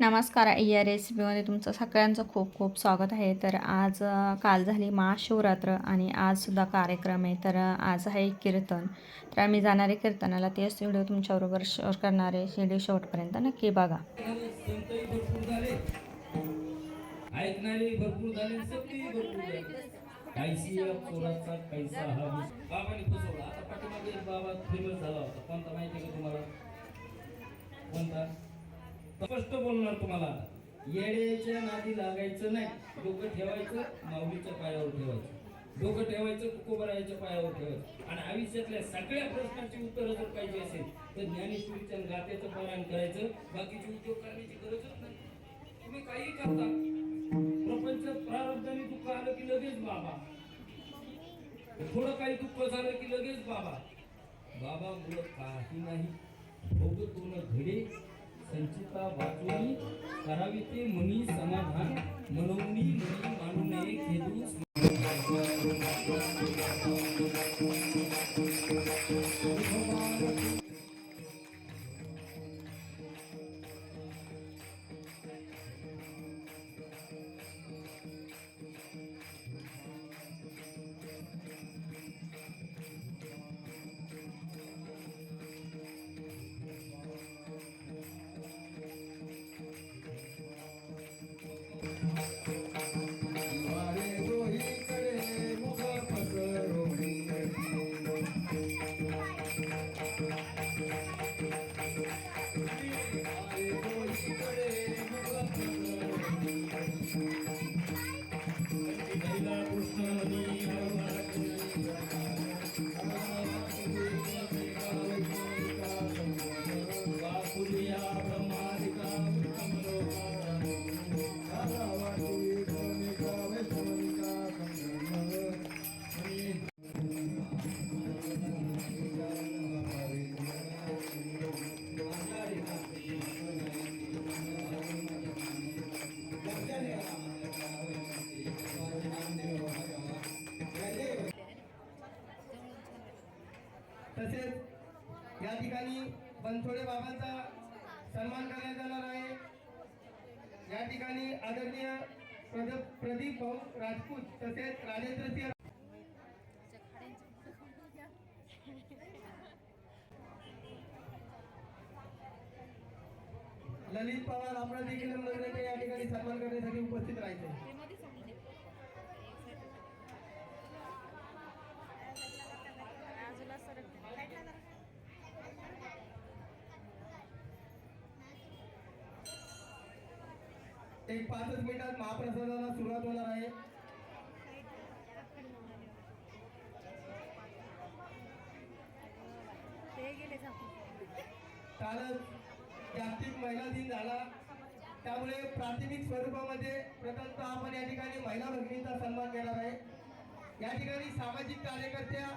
नमस्कार या रेसिपीमध्ये तुमचं सगळ्यांचं खूप खूप स्वागत आहे. तर आज काल झाली महाशिवरात्र आणि आजसुद्धा कार्यक्रम आहे. तर आज आहे कीर्तन. तर आम्ही जाणारे कीर्तनाला. तेच व्हिडिओ तुमच्याबरोबर शेअर करणारे व्हिडिओ शेवटपर्यंत नक्की बघा. कोणता? स्पष्ट बोलणार तुम्हाला. येड्याच्या नादी लागायचं नाही. डोकं ठेवायचं माऊलीच्या पायावर ठेवायचं. डोकं ठेवायचं तुकोबरायाच्या पायावर ठेवायचं. आणि आयुष्यातल्या सगळ्या प्रश्नांची उत्तरं जर पाहिजे असेल तर ज्ञानेश्वरीच्या गात्याचं पारायण करायचं. बाकीचे उद्योग करण्याची गरजच नाही. तुम्ही काही करता. प्रपंच प्रारब्धाने दुःख आलं की लगेच बाबा. थोडं काही दुःख झालं की लगेच बाबा. बाबा मुलं काही नाही. भोग दोन घडे. संचिता वाचून करावी ते मुनी समाधान मनोनी मुनी मानू नये खेदू तसेच या ठिकाणी बनथोडे बाबांचा सन्मान करण्यात येणार आहे. या ठिकाणी आदरणीय प्रदीप भाऊ राजपूत तसेच राजेंद्र सिंह ललित पवार आपला देखील या ठिकाणी सन्मान करण्यासाठी उपस्थित राहायचे एक पाचच मिनिटात महाप्रसादाला सुरुवात होणार आहे. कालच जागतिक महिला दिन झाला. त्यामुळे प्राथमिक स्वरूपामध्ये प्रथमतः आपण या ठिकाणी महिला भगिनींचा सन्मान घेणार आहे. या ठिकाणी सामाजिक कार्यकर्त्या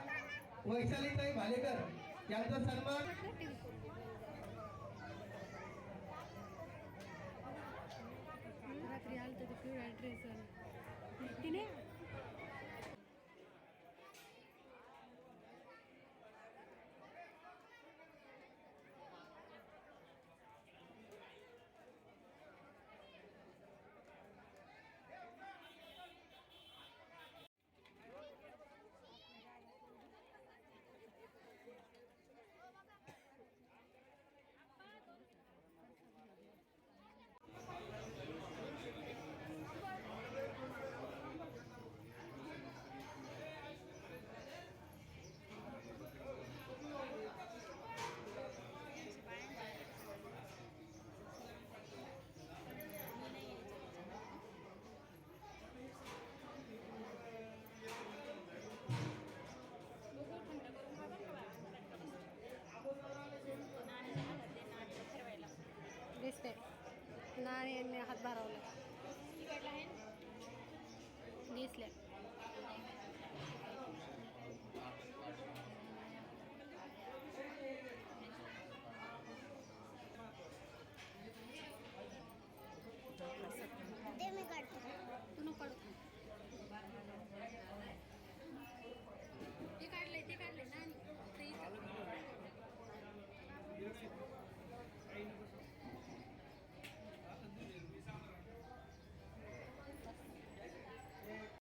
वैशालीताई भालेकर यांचा सन्मान. नाणी यांनी हात भरवला. दिसले.